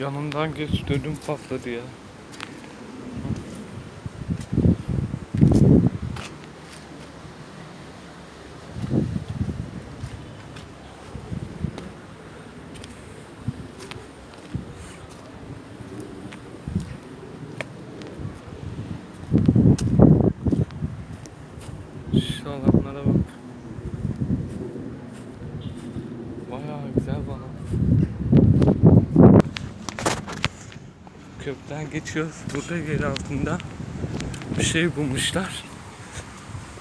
Yanından geç dönüm patladı ya. Köprüden geçiyoruz. Burada yer altında bir şey bulmuşlar.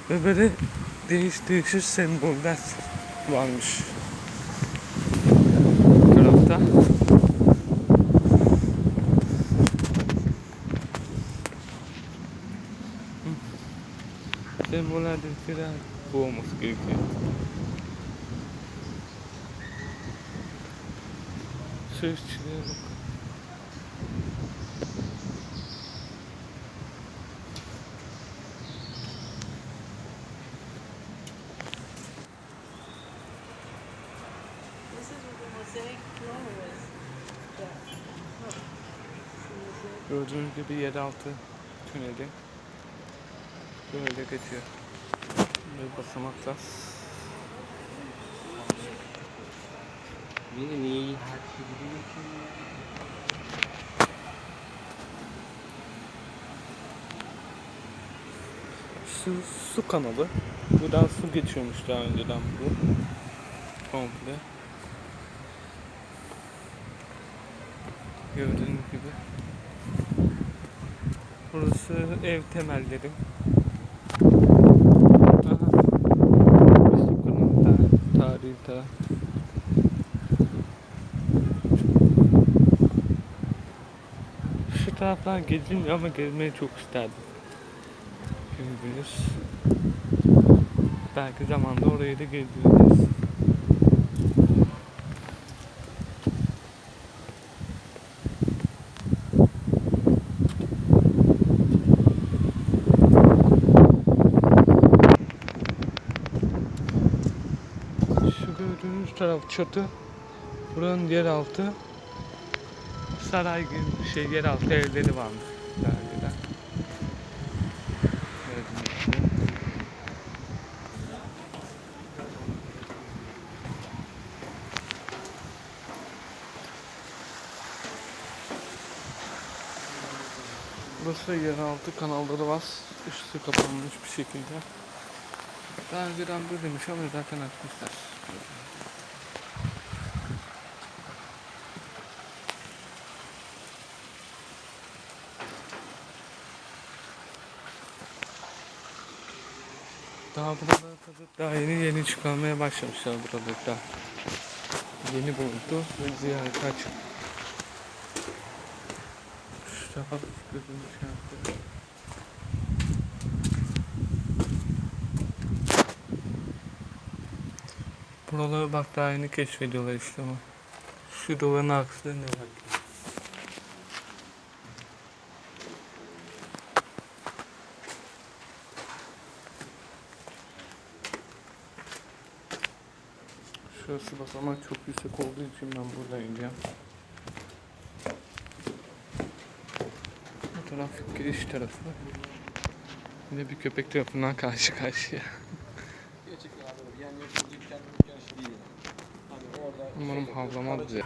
Ve böyle değiş değişik semboller varmış. Bu tarafta. Semboller dedikleri bu olması gerekiyor. Su işçiliğe Gördüğünüz gibi yeraltı tüneli böyle geçiyor. Böyle basamaklar. Mini hati gibi Su, su kanalı. Buradan su geçiyormuş daha önceden bu. Komple. Gördüğünüz gibi. Burası ev temelleri. Tarihi taraf. Şu taraflar gezilmiyor ama gezmeyi çok isterdim. Gündüz. Belki zamanda orayı da gezdiririz. Şu gördüğünüz taraf çatı. Buranın yeraltı saray gibi bir şey yeraltı evleri varmış daha önceden. Burası yeraltı kanalları var. Üstü kapanmış bir şekilde. Daha önceden böyleymiş ama zaten açmışlar. Daha burada tabii daha yeni yeni çıkarmaya başlamışlar burada da. Yeni bulundu ve ziyaret açık. Şu taraf gözümü şey yaptı. Buraları bak daha yeni keşfediyorlar işte ama. Şu duvarın arkasında ne var? Şurası basamak çok yüksek olduğu için ben burada ineceğim. Bu taraf giriş tarafı. Bir de bir köpek tarafından karşı karşıya. Gerçekten abi yani yapılacak kendi yarışı değil. Hani orada Umarım havlamaz ya.